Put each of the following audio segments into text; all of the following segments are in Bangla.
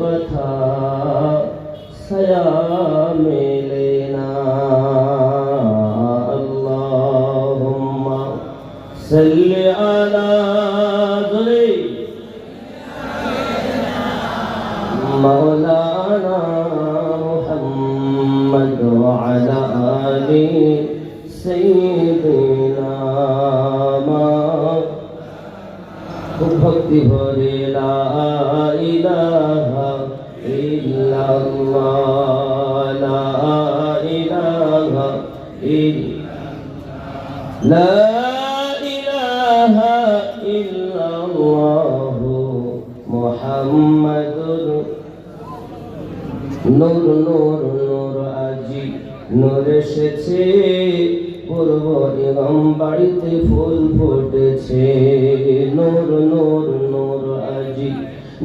কথা সয়া মেলে না আল্লাহুম্মা সাল্লি আলা দুরি مولانا محمد وعلى آل سيدنا ما খুব ভক্তি ভরে ইল্লাল্লাহ লা ইলাহা ইল্লাল্লাহ মুহাম্মাদুর নূর নূর নূর আজি নূর এসেছে। পূর্ব এবং বাড়িতে ফুল ফুটেছে। নূর নূর নূর আজি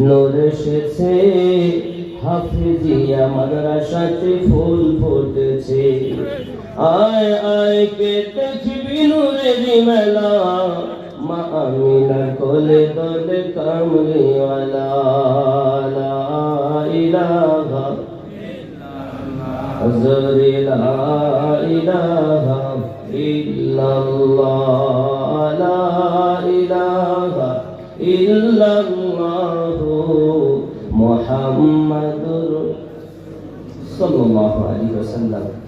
নূর এসেছে। হাফিজিয়া মাদ্রাসাতে ফুল ফুটেছে। আয় আয় কেটেছি বিনুরের মেলা মা আমিনা কোলে দলে কামড়িওয়ালা ইলাহা হজর ইলাহা ইল্লাল্লাহ লা ইলাহা ইল্লাল্লাহু মুহাম্মাদুর সাল্লাল্লাহু আলাইহি ওয়াসাল্লাম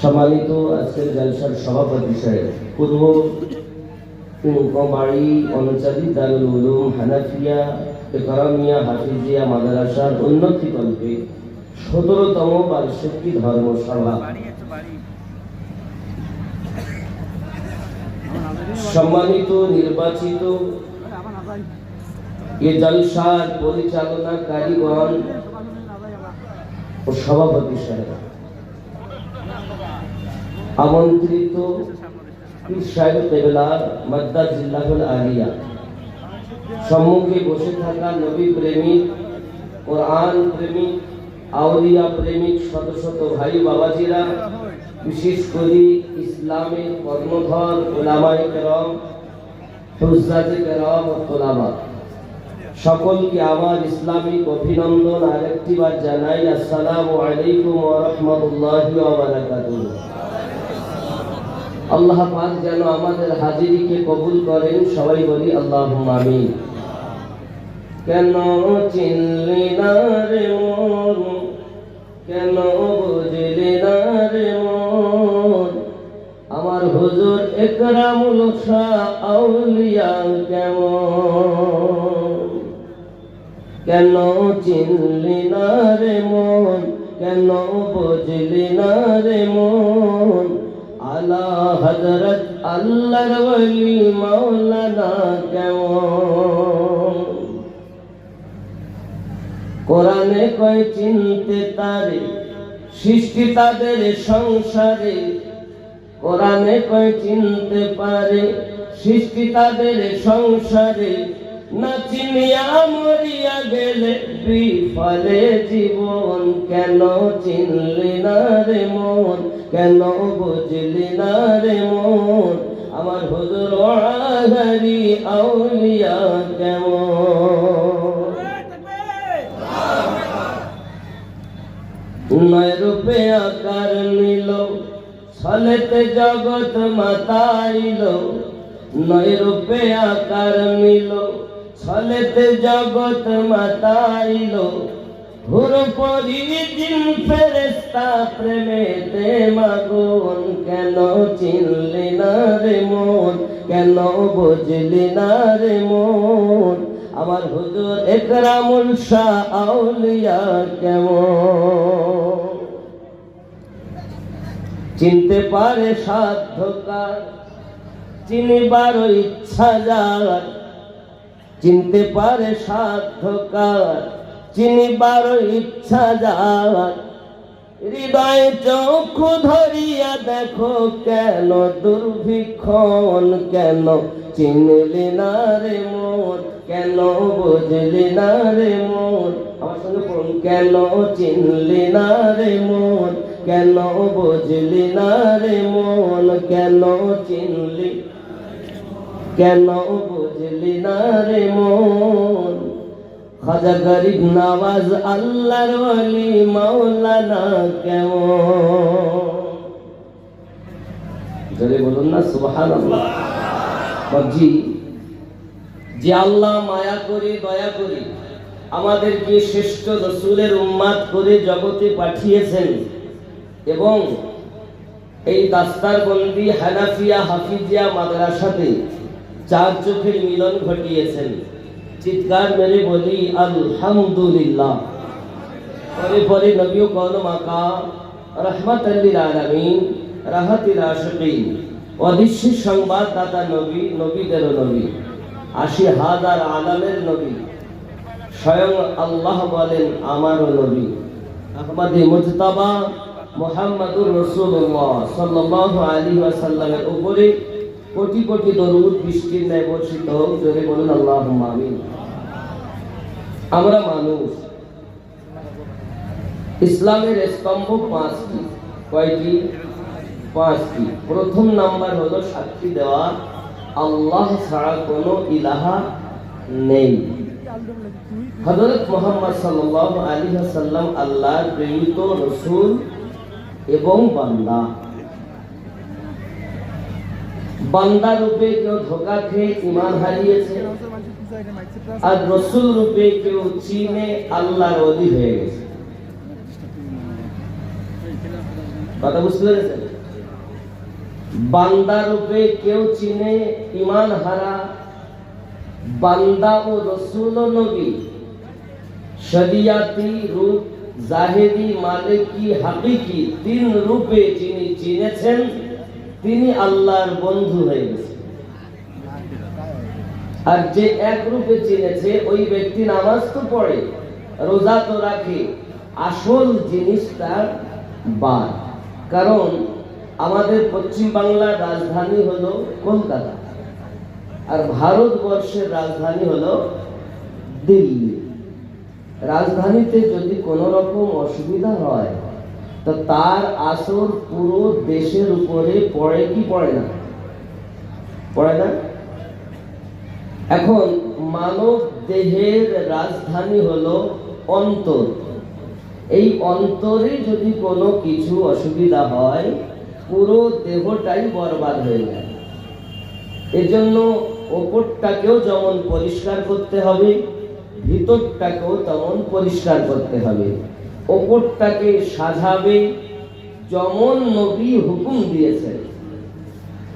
সম্মানিত আজকের জলসার সভাপতি সাহেব, পূর্ব বাড়ি অনুচারী দারুল হানাফিয়া, একরামিয়া হাফিজিয়া মাদ্রাসার উন্নতি কল্পে সতেরোতম বার্ষিকী ধর্মসভা। সম্মানিত নির্বাচিত এ জলসার পরিচালনাকারীগণ ও সভাপতি সাহেব আমন্ত্রিত সম্মুখে বসে থাকা নবী প্রেমিক, কোরআন প্রেমিক, আউলিয়া প্রেমিক, শত শত ভাই বাবাজিরা, বিশেষ করে ইসলামের কর্মধর ওলামাই কেরম ও সকলকে আমার ইসলামিক অভিনন্দন আরেকটি বার জানাই, আসসালামু আলাইকুম ওয়া আল্লাহ পাক যেন আমাদের হাজিরিকে কবুল করেন, সবাই বলি আল্লাহুম্মা আমিন। কেন চিনলি না রে মন? কেন বুঝলি না রে মন? আমার হুজুর একরামুল শাহ আউলিয়া কেমন? কেন চিনলি না রে মন? কেন বুঝলি না রে মন? আলা হজরত আল্লাহর ওলি মাওলানা কেমন? কোরআনে কয়, চিনতে তারে সৃষ্টি তাদের সংসারে। কোরআনে কয়, চিনতে পারে সৃষ্টি তাদের সংসারে। না চিনিয়া মরিয়া গেলে বিফলে জীবন। কেন চিনলি না রে মন? কেন বুঝলি না রে মন? আমার হুজুর ওয়াহারি আউলিয়া কেমন? নয় রূপে আকার নিল, ছলেতে জগৎ মাতাইল। নয় রূপে আকার নিল ছলেতে জগৎ মাতাইল। হুর পরি দিন ফেরেস্তা প্রেমেতে মাগুন, কেন চিনলি না রে মন? কেন বুঝলি না রে মন? আমার হুজুর একরামুল শাহ আউলিয়া কেমন? চিনতে পারে সাধ্যকার, চিনিবার ইচ্ছা যার চিনতে পারে সাধ্যকার চিনিবার ইচ্ছা যার। হৃদয় চক্ষু ধরিয়া দেখো কেন, দুর্ভিক্ষণ কেন? চিনলি না রে মন, কেন বুঝলি না রে পড়ুন, কেন চিনলি না রে মন? কেন বুঝলি না রে মন? কেন চিনলি কেন বুঝলি না রে মন? খাজা গরিব নওয়াজ আল্লাহর ওলি মাওলানা কেমন? জোরে বলুন না, সুবহানাল্লাহ। বাবজি যে আল্লাহ মায়া করে, দয়া করে, আমাদেরকে শ্রেষ্ঠ রসুলের উম্মাদ করে জগতে পাঠিয়েছেন এবং এই দাস্তারবন্দি হানাফিয়া হাফিজিয়া মাদ্রাসাতে চার চোখের মিলন ঘটিয়েছেন। চিৎকার মেরে বলি, আলহামদুলিল্লাহ। পরে পরে নবীও কল মাকা রহমত আল্লিল আলামিন রাহাতির আশিকিন অদৃশ্যের সংবাদদাতা নবী, নবীদেরও নবী। আশি হাজার আলামের নবী। স্বয়ং আল্লাহ বলেন, আমারও নবী। আহমদে মুজতাবা মোহাম্মদুর রসুল্লাহ সাল্লাল্লাহু আলাইহি ওয়াসাল্লামের উপরে কোটি কোটি দরুদ বৃষ্টির ন্যায় বর্ষিত হোক, জোরে বলুন আল্লাহ আমিন। আমরা মানুষ। ইসলামের স্তম্ভ পাঁচটি। কয়টি? পাঁচটি। প্রথম নাম্বার হলো সাক্ষী দেওয়া। আল্লাহ ছাড়া কোনো ইলাহা নেই। হযরত মুহাম্মদ সাল্লাম আলাইহি ওয়াসাল্লাম আল্লাহর প্রেরিত রাসূল এবং বান্দা। বান্দা রূপে কেউ ধোকা খেয়ে ইমান হারিয়েছে, আর রসুল রূপে কেউ চীনে আল্লাহর অধি হয়ে গেছে। কথা বুঝতে পেরেছেন? বান্দা রূপে কেউ চিনে ইমান হারা, বান্দা ও রসুল নবী, শরিয়াতি রূপ, জাহেদি মালিকি হাকিকি, তিন রূপে যিনি চিনেছেন তিনি আল্লাহর বন্ধু হয়ে গেছেন আর যে এক রূপে চিনেছে, ওই ব্যক্তি নামাজ তো পড়ে, রোজা তো রাখে, আসল জিনিস তার বাদ। কারণ আমাদের পশ্চিম বাংলার রাজধানী হলো কলকাতা, আর ভারতবর্ষের রাজধানী হলো দিল্লি। রাজধানীতে যদি কোনো রকম অসুবিধা হয় তো তার আসর পুরো দেশের উপরে পড়ে কি পড়ে না? পড়ে না? এখন মানব দেহের রাজধানী হলো অন্তর। এই অন্তরে যদি কোনো কিছু অসুবিধা হয়, পুরো দেহটাই বরবাদ হয়ে যায়। এজন্য ওপরটাকেও যেমন পরিষ্কার করতে হবে, ভিতরটাকেও তেমন পরিষ্কার করতে হবে। ওপরটাকে সাজাবে, যেমন নবী হুকুম দিয়েছেন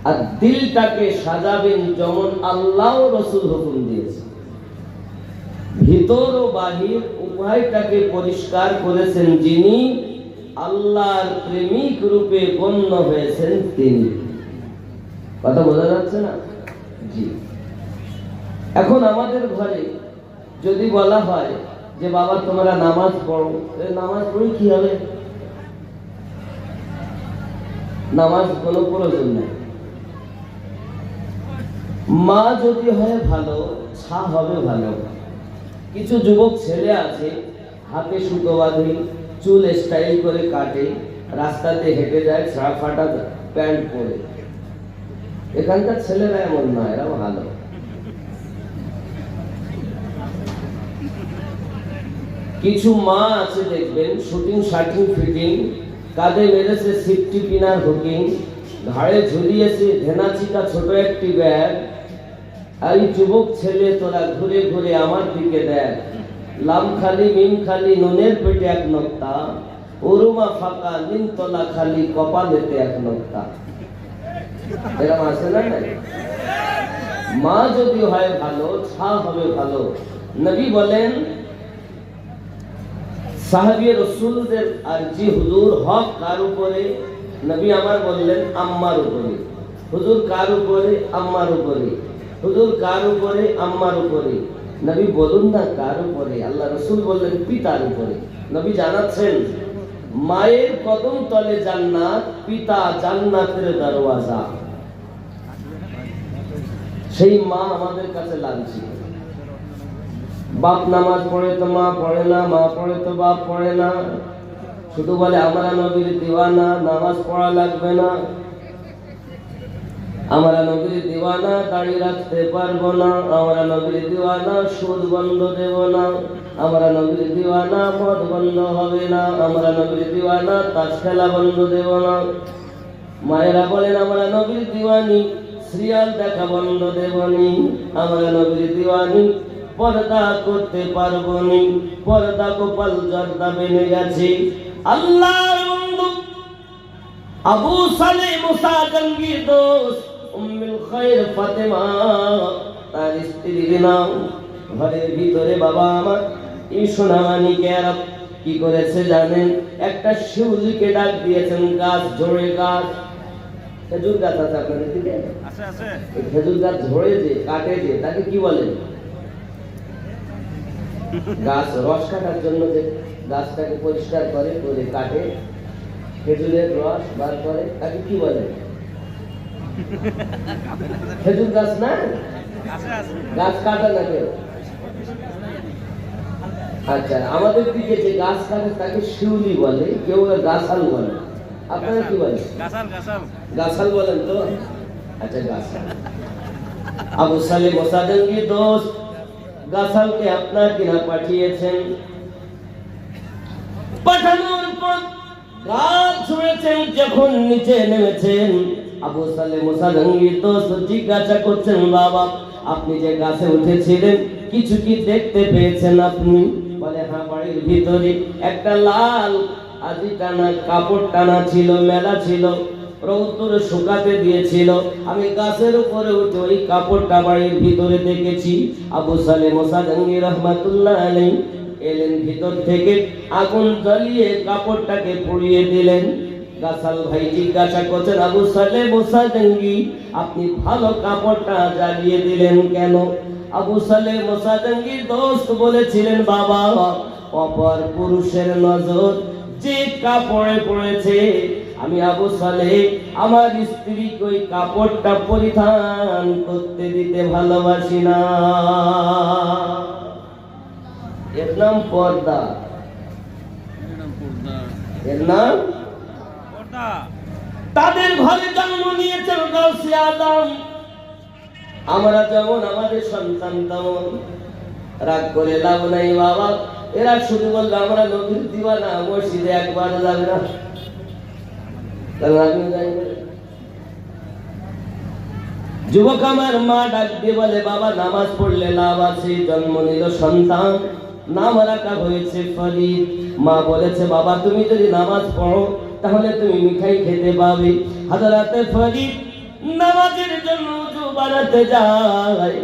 আর দিলটাকে সাজাবেন যেমন আল্লাহ রসুল হুকুম দিয়েছে। ভিতর ও বাহির উভয়টাকে পরিষ্কার করেছেন যিনি, আল্লাহর প্রেমিক রূপে গণ্য হয়েছেন তিনি। কথা বোঝা যাচ্ছে না? জি। এখন আমাদের ঘরে যদি বলা হয় যে বাবা, তোমরা নামাজ পড়ো। নামাজ পড়ে কি হবে? নামাজ কোনো প্রয়োজন নেই। মা যদি হয় ভালো, ছা হবে ভালো। কিছু যুবক ছেলে আছে, হাতে সুতো বাঁধে, চুল স্টাইল করে কাটে, রাস্তাতে হেঁটে যায় ছাড়া ফাটা প্যান্ট পরে। এখানকার ছেলেরা এমন না এরা ভালো। কিছু মা আছে দেখবেন শুটিং শার্টিং ফিটিং কাঁধে মেরেছে সিফটি পিনার হুকিং, ঘাড়ে ঝুলিয়েছে ধেনাচিকা ছোট একটি ব্যাগ, এই যুবক ছেলে তোরা ঘুরে ঘুরে আমার দিকে দেখ। লাম খালি মিম খালি, নুনের পেটে এক নক্তা উরুমা ফাঁকা, নিমতলা খালি, কপালেতে এক নক্তা। এরকম আছে না? মা যদি হয় ভালো, ছা হবে ভালো। নবী বলেন সাহাবী রসুলদের আর জি হুজুর হক কার উপরে? নবী আমার বললেন, আম্মার উপরে। হুজুর কার উপরে? আম্মার উপরে। হুজুর কার উপরে? আম্মার উপরে। নবী বলুন না কার উপরে? আল্লাহ রসুল বললেন, পিতার উপরে। নবী জানাচ্ছেন, মায়ের কদম তলে জান্নাত, পিতা জান্নাতের দরওয়াজা। সেই মা আমাদের কাছে লাঞ্ছিত বাপ নামাজ পড়ে তো মা পড়ে না, মা পড়ে তো বাপ পড়ে না। শুধু বলে, আমরা নবীর দিওয়ানা, নামাজ পড়া লাগবে না। আমরা নবীর দিওয়ানা দাড়ি রাখতে পারব না। আমরা নবীর দিওয়ানা সুদ বন্ধ দেব না। আমরা নবীর দিওয়ানা মদ বন্ধ হবে না। আমরা নবীর দিওয়ানা তাস খেলা বন্ধ দেব না। মায়েরা বলেন, আমরা নবীর দিওয়ানি, সিরিয়াল দেখা বন্ধ দেবনি আমরা নবীর দিওয়ানি পর্দা করতে পারব নি পর্দা গোপাল জর্দা বেনে গেছে। আল্লাহর বন্ধু আবু সালে মুসা জঙ্গির দোষ উম্মুল খায়র ফাতেমা তার স্ত্রীর নাম ঘরের ভিতরে বাবা আমার। এই সোনামানিকের কি করেছে জানেন? একটা শিউলিকে ডাক দিয়েছেন গাছ ঝরে গাছ। খেজুর গাছ আছে আপনাদের দিকে? খেজুর গাছ ঝরে যে কাটে যে তাকে কি বলে? গাছ রস কাটার জন্য যে গাছটাকে পরিষ্কার করে করে কাটে খেজুরের রস বার করে তাকে কি বলে? খেজুর গাছ না? গাছ কাটা না কেউ? আচ্ছা আমাদের দিকে যে গাছ কাটে তাকে শিউলি বলে কেউ গাছাল বলে। আপনারা কি বলে গাছাল বলেন তো? আচ্ছা গাছাল। আবু সালে মোসাদঙ্গি দোস্ত গাছালকে আপনার কিনা পাঠিয়েছেন। পাঠানোর পর গাছ ছুঁড়েছেন, যখন নিচে নেমেছেন। আবু সালে মোসাদঙ্গি দোস্ত জিজ্ঞাসা করছেন, বাবা, আপনি যে গাছে উঠেছিলেন, কিছু কি দেখতে পেয়েছেন আপনি? বলে হ্যাঁ বাড়ির ভিতরে একটা লাল আজি টানা, কাপড় টানা ছিল, মেলা ছিল। রৌদ্র শুকাতে দিয়েছিল। আমি গাছের উপরে উঠে ওই কাপড়টা বাড়ির ভিতরে দেখেছি। আবু সালে মোসাদঙ্গি রহমাতুল্লাহ আলাই এলেন ভিতর থেকে, আগুন জ্বালিয়ে কাপড়টাকে পুড়িয়ে দিলেন। গাছাল ভাই জিজ্ঞাসা করছেন, আবু সালে মোসাদঙ্গি আপনি ভালো কাপড়টা জ্বালিয়ে দিলেন কেন? আবু সালে মোসাদঙ্গি দোস্ত বলেছিলেন, বাবা, অপর পুরুষের নজর যে কাপড়ে পড়েছে আমি আবু সালে আমার স্ত্রীকে ওই কাপড়টা পরিধান করতে দিতে ভালোবাসি না। এর নাম পর্দা। এর নাম? পর্দা। তাদের ঘরে জন্ম নিয়েছেন গাউসে আদম। আমরা যেমন আমাদের সন্তান তেমন। রাগ করে লাভ নাই বাবা। এরা শুধু বলল আমরা নবীর দিওয়ানা মসজিদে একবার যাবে না তাহলে আমিও যাই বলে। যুবক আমার মা ডাক দিয়ে বলে, বাবা, নামাজ পড়লে লাভ আছে, জন্ম নিল সন্তান। নাম রাখা হয়েছে ফরিদ। মা বলেছে, বাবা, তুমি যদি নামাজ পড়ো, তাহলে তুমি মিঠাই খেতে পাবে। হাজারাতে ফরিদ নামাজের জন্য উজু যায়।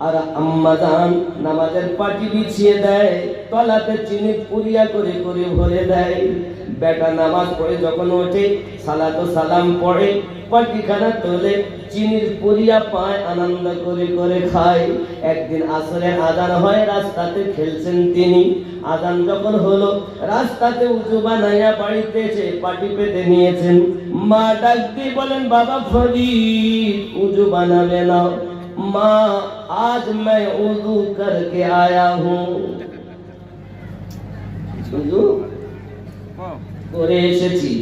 আর আম্মা জান নামাজের পাটি বিছিয়ে দেয়, তলাতে চিনি পুরিয়া করে করে ভরে দেয়। বেটা নামাজ পড়ে যখন ওঠে সালাতো সালাম পড়ে পাটিখানা তোলে চিনির পুরিয়া পায় আনন্দ করে করে খায় একদিন আসরে আজান হয় রাস্তাতে খেলছেন তিনি আজান যখন হলো রাস্তাতে উঁচু বানাইয়া বাড়িতে এসে পাটি পেতে নিয়েছেন মা ডাক দিয়ে বলেন বাবা ফরিদ উঁচু বানাবে না माँ आज मैं उर्दू करके आया हूँ উজু ও করে এসেছি।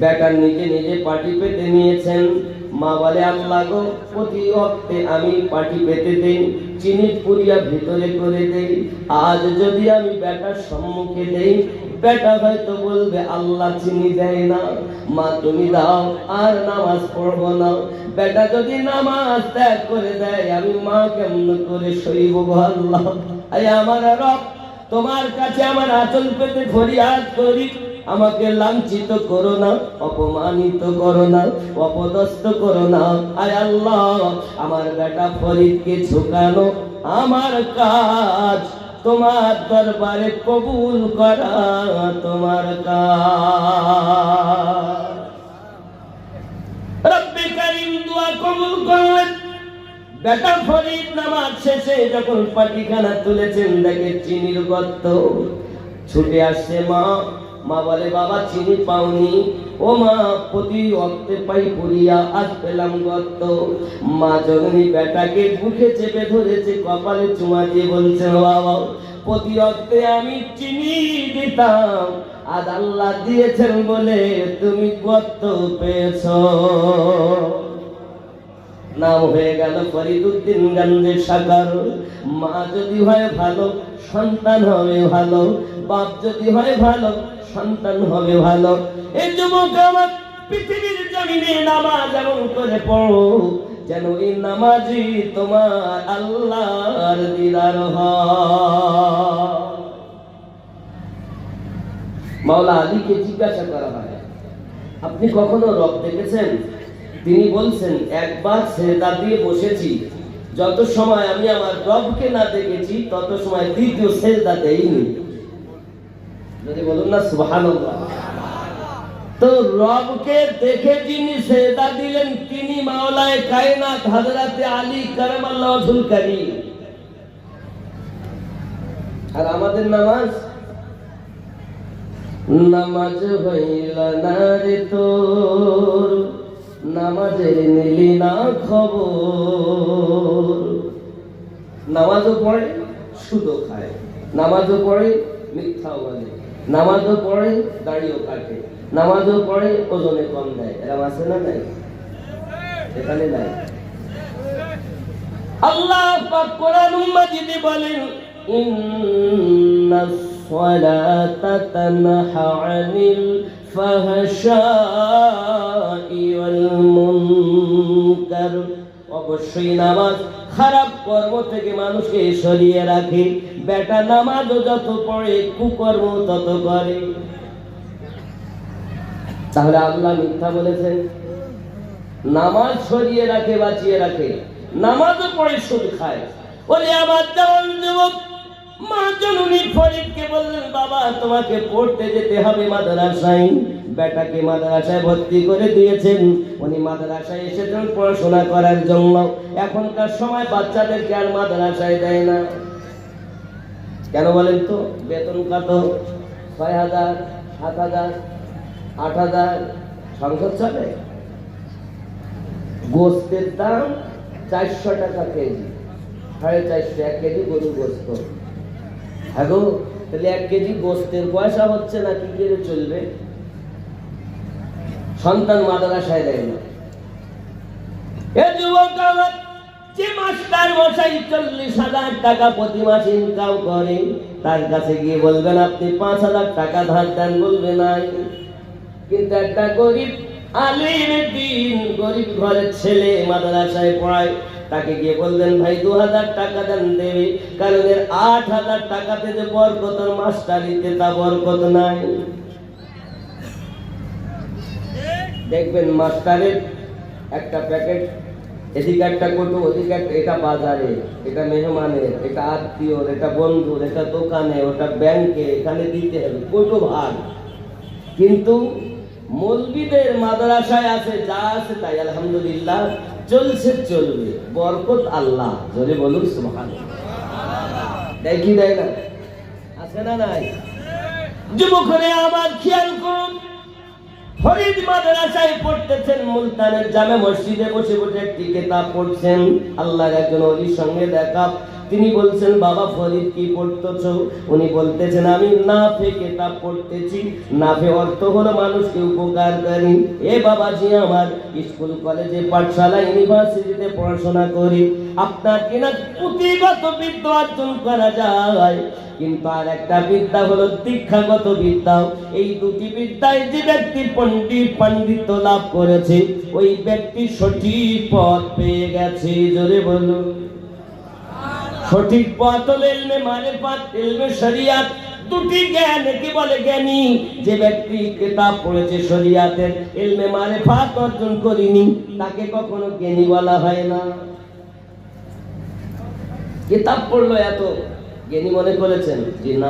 বেটার নিজে নিজে পাটি পেতে নিয়েছেন। মা বলে, আল্লাহ গো, প্রতি অক্তে আমি পাটি পেতে দেই, চিনি পুরিয়া ভিতরে করে দেই। আজ যদি আমি বেটার সম্মুখে দেই, বেটা হয়তো বলবে, আল্লাহ চিনি দেয় না। মা, তুমি দাও, আর নামাজ পড়ব না। বেটা যদি নামাজ ত্যাগ করে দেয়, আমি মা কেমন করে সইব গো আল্লাহ? আমার রব, তোমার কাছে আমার আচল পেতে ফরিয়াদ করি। আমাকে লাঞ্ছিত করো না, অপমানিত করো না, অপদস্থ করো না। আয় আল্লাহ, আমার বেটা ফরিদকে ঝুঁকানো আমার কাজ। তোমার দরবারে কবুল করা তোমার কাজ। কবুল করলেন। বেটা ফরিদ নামাজ শেষে যখন পাটিখানা তুলেছেন, দেখে চিনির গর্ত ছুটে আসছে মা। মা বলে, বাবা, চিনি পাওনি। ও মা, প্রতি অক্তে পাই পুরিয়া আজ পেলাম গর্ত। মা, জননী বেটাকে বুকে চেপে ধরেছে, কপালে চুমা দিয়ে বলছেন বাবা, প্রতি অক্তে আমি চিনি দিতাম। আজ আল্লাহ দিয়েছেন বলে তুমি গর্ত পেয়েছ। নাম হয়ে গেল ফরিদুদ্দিন গঞ্জে সাগর। মা যদি হয় ভালো, সন্তান হবে ভালো, বাপ যদি হয় ভালো সন্তান হবে ভালো। এই যুবক আমার পৃথিবীর জমিনে নামাজ এমন করে পড়ো, যেন এই নামাজি তোমার আল্লাহর দিদার মাওলা আলীকে জিজ্ঞাসা করা হয়, আপনি কখনো রব দেখেছেন? তিনি বলছেন, একবার সেজদা দিয়ে বসেছি। যত সময় আমি আমার রবকে না দেখেছি, তত সময় দ্বিতীয় সেজদা দেইনি। যদি বলুন না, সুবহানাল্লাহ। তো রবকে দেখে যিনি সেজদা দিলেন, তিনি মাওলায় কায়নাত হযরতে আলী কারীম। আর আমাদের নামাজ? নামাজ হইল না রে তোর নিলি না খবর। নামাজও পড়ে, সুদও খায়। নামাজও পড়ে, মিথ্যাও বলে। নামাজও পড়ে দাড়িও কাটে নামাজও পড়ে, ওজনে কম দেয়। এরম আছে না নাই? এখানে নাই। আল্লাহ পাক কোরআন মাজিদে বলেন ইন্নাস সালাতা তানহা আনিল ফাহশাই ওয়াল মুনকার। অবশ্যই নামাজ খারাপ কর্ম থেকে মানুষকে সরিয়ে রাখে। বেটা নামাজও যত পড়ে কুকর্ম তত করে। তাহলে আল্লাহ মিথ্যা বলেছেন? নামাজ সরিয়ে রাখে, বাঁচিয়ে রাখে। নামাজও পড়ে, সুদ খায়। বলে, আমার যেমন যুবক, মা জননী ফরিদকে বললেন, বাবা, তোমাকে পড়তে যেতে হবে মাদ্রাসায়। বেটাকে মাদ্রাসায় ভর্তি করে দিয়েছেন। উনি মাদ্রাসায় এসেছেন পড়াশোনা করার জন্য। এখনকার সময় বাচ্চাদেরকে আর মাদ্রাসায় দেয় না। কেন বলেন তো? বেতন কত? ছয় হাজার, সাত হাজার, আট হাজার? সংসদ চলে? গোস্তের দাম চারশো টাকা কেজি। সাড়ে চারশো এক কেজি গরু গোস্ত। হ্যাঁ তাহলে এক কেজি গোস্তের পয়সা হচ্ছে না, কি করে চলবে? সন্তান মাদ্রাসায় দেয় না। হাজার টাকা প্রতি মাস ইনকাম করে, তার কাছে গিয়ে বলবেন, আপনি পাঁচ হাজার টাকা ধার দেন কিন্তু একটা গরিব দিন, গরিব ঘরের ছেলে মাদ্রাসায় পড়ায়, তাকে গিয়ে বললেন ভাই, দু হাজার টাকা দেন দেবে, কারণ এর আট হাজার টাকাতে যে বরকত মাস্টারিতে তা বরকত নাই। দেখবেন মাস্টারের একটা প্যাকেট, এদিকে একটা কোটো ওদিকে এটা বাজারে এটা মেহমানের, এটা আত্মীয়র, এটা বন্ধুর, এটা দোকানে ওটা ব্যাংকে এখানে দিতে হবে কোটো ভাগ কিন্তু মসজিদের মাদ্রাসায় আছে, যা আছে তাই, আলহামদুলিল্লাহ, চলছে, চলবে। বরকত আল্লাহ, জোরে বলুন দেয় কি দেয় না আছে না নাই? যুবকরে আমার খেয়াল করুন। ফরিদ মাদ্রাসায় পড়তেছেন, মুলতানের জামে মসজিদে বসে বসে একটি কেতাব পড়ছেন। আল্লাহর একজন অলির সঙ্গে দেখা। তিনি বলছেন, বাবা ফরিদ কি পড়তেছ? উনি বলতেছেন, আমি নাফে কিতাব পড়তেছি। নাফে অর্থ হলো মানুষকে উপকারকারী এ বাবাজি আমার, স্কুল, কলেজে, পাঠশালা, ইউনিভার্সিটিতে পড়াশোনা করি। আপনার কিনা পুঁথিগত বিদ্যা অর্জন করা যায়। কিন্তু আর একটা বিদ্যা হলো দীক্ষাগত বিদ্যা। এই দুটি বিদ্যায় যে ব্যক্তি পণ্ডিত, পাণ্ডিত্য লাভ করেছে, ওই ব্যক্তি সঠিক পথ পেয়ে গেছে। জোরে বলুন। সঠিক পথ হলো এলমে পথ, এলমে শরিয়াত। দুটি জ্ঞান কি বলে জ্ঞানী। যে ব্যক্তি কিতাব পড়েছে শরিয়াতের, এলমে মানে ফাত অর্জন করিনি, তাকে কখনো জ্ঞানী বলা হয় না। কিতাব পড়ল এত, জ্ঞানী মনে করেছেন যে না